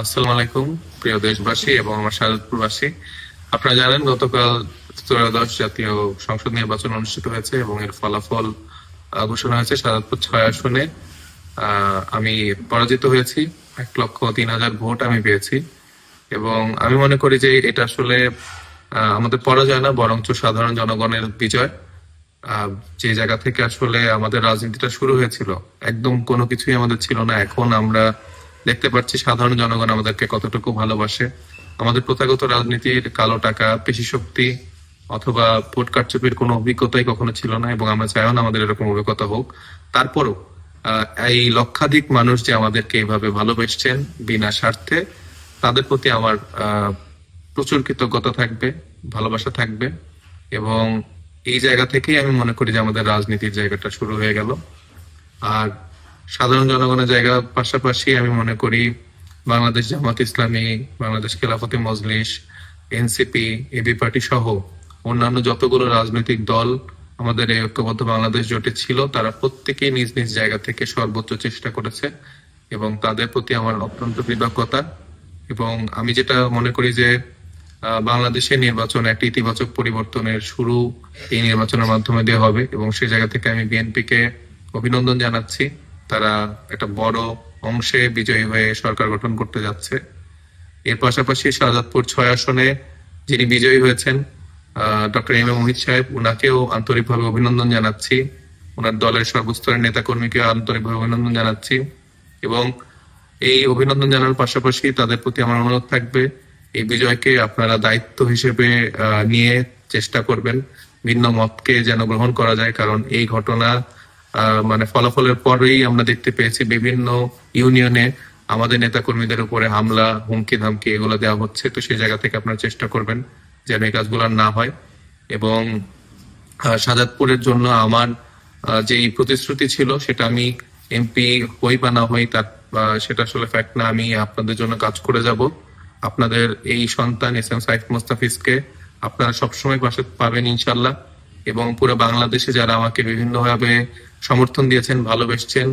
আসসালামু আলাইকুম, প্রিয় দেশবাসী এবং আমার শারদপুরবাসী আপনারা জানেন, গতকাল ত্রয়োদশ জাতীয় সংসদ নির্বাচন অনুষ্ঠিত হয়েছে এবং এর ফলাফল ঘোষণা হয়েছে শারদপুর ছয় আসনে। আমি পরাজিত হয়েছি। এক লক্ষ তিন হাজার ভোট আমি পেয়েছি। এবং আমি মনে করি যে এটা আসলে আমাদের পরাজয় না, বরঞ্চ সাধারণ জনগণের বিজয়। যে জায়গা থেকে আসলে আমাদের রাজনীতিটা শুরু হয়েছিল, একদম কোনো কিছুই আমাদের ছিল না। এখন আমরা দেখতে পাচ্ছি সাধারণ জনগণ আমাদেরকে কতটুকু ভালোবাসে। আমাদের প্রথাগত রাজনীতির কালো টাকা, পেশি শক্তি অথবা ভোট কারচুপির কোনো অভিজ্ঞতাই কখনো ছিল না এবং আমরা চাইও না আমাদের এরকম অভিজ্ঞতা হোক। তারপরও এই লক্ষাধিক মানুষ যে আমাদেরকে এইভাবে ভালোবেসছেন বিনা স্বার্থে, তাদের প্রতি আমার প্রচুর কৃতজ্ঞতা থাকবে, ভালোবাসা থাকবে এবং এই জায়গা থেকেই আমি মনে করি যে আমাদের রাজনীতির জায়গাটা শুরু হয়ে গেল। আর সাধারণ জনগণের জায়গার পাশাপাশি আমি মনে করি Bangladesh Jamaat Islami, Bangladesh Khelafat Majlis, NCP AB party সহ অন্যান্য যতগুলো রাজনৈতিক দল আমাদের এই ঐক্যবদ্ধ বাংলাদেশ জোটে ছিল, তারা প্রত্যেকেই নিজ নিজ জায়গা থেকে সর্বোচ্চ চেষ্টা করেছে এবং তাদের প্রতি আমার অত্যন্ত কৃতজ্ঞতা। এবং আমি যেটা মনে করি যে বাংলাদেশের নির্বাচন একটি ইতিবাচক পরিবর্তনের শুরু এই নির্বাচনের মাধ্যমে দেওয়া হবে এবং সেই জায়গা থেকে আমি বিএনপিকে অভিনন্দন জানাচ্ছি। তারা একটা বড় অংশে বিজয়ী হয়ে সরকার গঠন করতে যাচ্ছে। এর পাশাপাশি শাহজাদপুর ছয় আসনে যিনি বিজয়ী হয়েছেন ডক্টর এম এ মোহিত সাহেব, উনাকেও আন্তরিকভাবে অভিনন্দন জানাচ্ছি। ওনার দলের সর্বস্তরের নেতাকর্মীকে আন্তরিকভাবে অভিনন্দন জানাচ্ছি এবং এই অভিনন্দন জানানোর পাশাপাশি তাদের প্রতি আমার অনুরোধ থাকবে, এই বিজয়কে আপনারা দায়িত্ব হিসেবে নিয়ে চেষ্টা করবেন, ভিন্ন মতকে যেন গ্রহণ করা যায়, কারণ এই ঘটনা মানে ফলাফলের পরেই আমরা দেখতে পেয়েছি বিভিন্ন ইউনিয়নে আমাদের নেতাকর্মীদের উপরে হামলা, হুমকি, ধামকি এগুলো দেওয়া হচ্ছে। তো সেই জায়গা থেকে আপনারা চেষ্টা করবেন যেন এই কাজগুলো না হয়। এবং সাজাদপুরের জন্য আমার যেই প্রতিশ্রুতি ছিল সেটা আমি এমপি হই বা না হই তার সেটা আসলে ফ্যাক্ট না। আমি আপনাদের জন্য কাজ করে যাব। আপনাদের এই সন্তান এস এম সাইফ মোস্তাফিজকে আপনারা সবসময় পাশে পাবেন ইনশাল্লাহ। এবং পুরো বাংলাদেশে যারা আমাকে বিভিন্নভাবে সমর্থন দিয়েছেন, ভালোবেসছেন।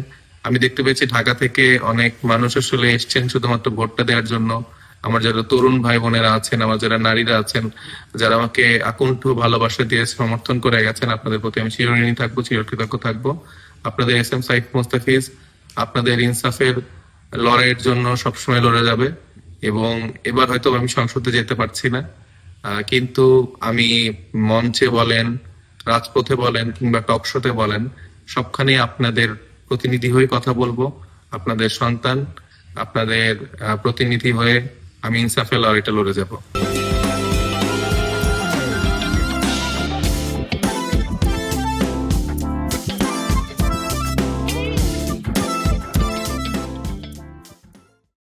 আমি দেখতে পেয়েছি ঢাকা থেকে অনেক মানুষ আসলে এসছেন শুধুমাত্র ভোটটা দেওয়ার জন্য। আমার যারা তরুণ ভাই বোনেরা আছেন, আমার যারা নারীরা আছেন, যারা আমাকে আকুণ্ঠ ভালোবাসা দিয়ে সমর্থন করে গেছেন, আপনাদের প্রতি আমি চিরঋণী থাকব, চিরকৃতজ্ঞ থাকব। আপনাদের এস এম সাইফ মোস্তাফিজ, আপনাদের ইনসাফের লড়াইয়ের জন্য সবসময় লড়ে যাবে এবং এবার হয়তো আমি সংসদে যেতে পারছি না। কিন্তু আমি মঞ্চে বলেন, রাজপথে বলেন কিংবা টকশোতে বলেন সবখানে আপনাদের প্রতিনিধি হয়ে কথা বলব। আপনাদের সন্তান, আপনাদের প্রতিনিধি হয়ে আমি ইনসাফে লড়াইটা লড়ে যাব।